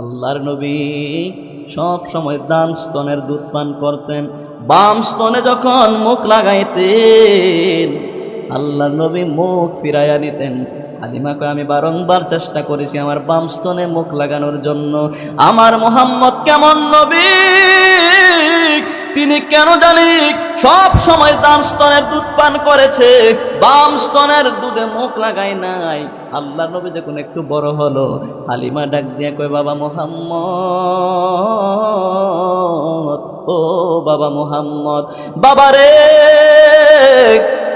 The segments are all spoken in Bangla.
আল্লাহর নবী সব সময় দান স্তনের দুধ পান করতেন, বাম স্তনে যখন মুখ লাগাইতেন, আল্লাহর নবী মুখ ফিরাইয়া নিতেন আদিমাকে আমি বারংবার চেষ্টা করেছি আমার বাম স্তনে মুখ লাগানোর জন্য। আমার মোহাম্মদ কেমন নবী? তিনি কেন জানি সব সময় ডান স্তনের দুধ পান করেছে, বাম স্তনের দুধে মুখ লাগাই নাই। আল্লাহ নবী যখন একটু বড় হলো, হালিমা ডাক দিয়ে কয়, বাবা মোহাম্মদ, ও বাবা মোহাম্মদ, বাবা রে,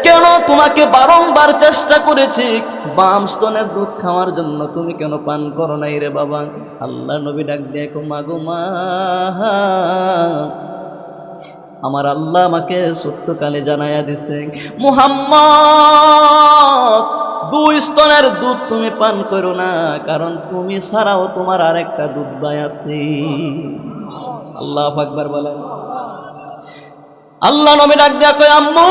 কেন তোমাকে বারংবার চেষ্টা করেছি? বাম স্তনের দুধ খাওয়ার জন্য তুমি কেন পান করো নাই রে বাবা? আল্লাহ নবী ডাক দিয়ে মাগো মা আমার আল্লাহ আমাকে সত্যকালে জানাইয়া দিছে মুহাম্মদ, দুই স্তনের দুধ তুমি পান করো না, কারণ তুমি ছাড়াও তোমার আরেকটা দুধ ভাই আছে। আল্লাহ আকবার বলেন। আল্লাহ নবী ডাক দেয়া কয়, আম্মু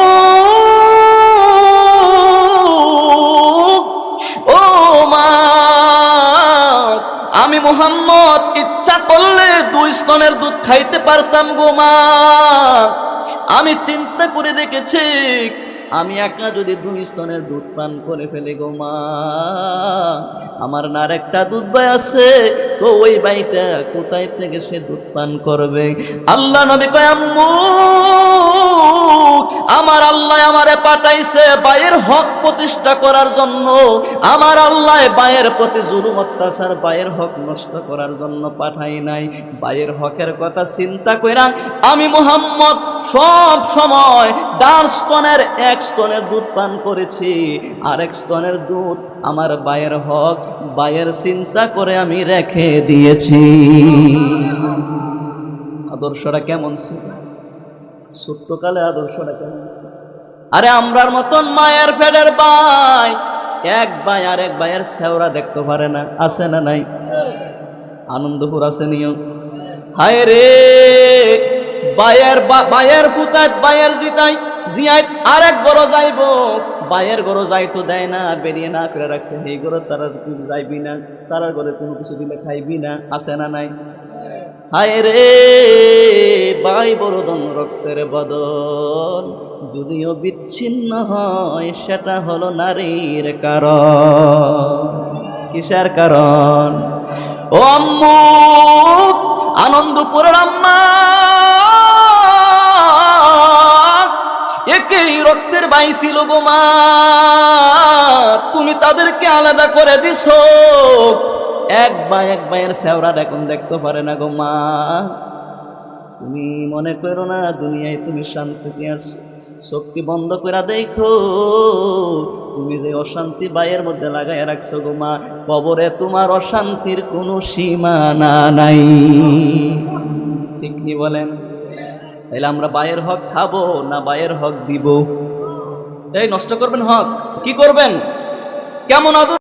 মোহাম্মদ ইচ্ছা করলে দুই স্তনের দুধ খাইতে পারতাম গো মা। আমি চিন্তা করে দেখেছি আমি একা যদি দুই স্তনের দুধ পান করে ফেলে গো মা, আমার না একটা দুধ ভাই আছে, তো ওই বাইটা কোথায় থেকে সে দুধ পান করবে? আল্লাহ নবী কয়, আম্মু, আমার আল্লাহ আমারে পাঠাইছে বায়ের হক প্রতিষ্ঠা করার জন্য। আমার আল্লাহ বায়ের প্রতি জুলুম, অত্যাচার বায়ের হক নষ্ট করার জন্য পাঠাই নাই। বায়ের হকের কথা চিন্তা কইরা আমি মোহাম্মদ সব সময় ডান স্তনের, এক স্তনের দুধ পান করেছি আর এক স্তনের দুধ আমার বায়ের হক, বায়ের চিন্তা করে আমি রেখে দিয়েছি। আদর্শটা কেমন ছিল? ছোট্টকালে আদর্শটা কেমন আরে আমরার মতন মায়ের পেটের ভাই, এক ভাই আর এক ভাইয়ের সেওরা দেখতে পারে না, আছে না নাই? আনন্দপুর আছে নিয়ম হায় রে বায়ের বায়ের ফুতাত বায়ের জিতাই জিয়াই আরেক গরো যাইব। বায়ের গরো যাই তো দেয় না, বেরিয়ে না করে রাখছে। এই গরো তারা তুই যাইবি না, তারা ঘরে কোনো কিছু দিলে খাইবি না, আছে না নাই? হায় রে বাই বরদন রক্তের বদন, যদিও বিচ্ছিন্ন হয়, সেটা হলো নারীর কারণ। কিসের কারণ? ও আম্মু আনন্দপুরের আম্মা গো মা, তুমি তাদেরকে আলাদা করে দিছো। এক ভাই, এক ভাইয়ের সেওরা এখন দেখতে পারে না গো মা। তুমি মনে করো না দুনিয়ায় তুমি শান্তিতে আছো? শক্তি বন্ধ করে দেখো। তুমি যে অশান্তি বাইয়ের মধ্যে লাগাই রাখছো গো মা, কবরে তোমার অশান্তির কোনো সীমানা নাই। ঠিক বলেন? তাইলে আমরা বায়ের হক খাব না বায়ের হক দিব? এই নষ্ট করবেন হক। কি করবেন? কেমন আদর?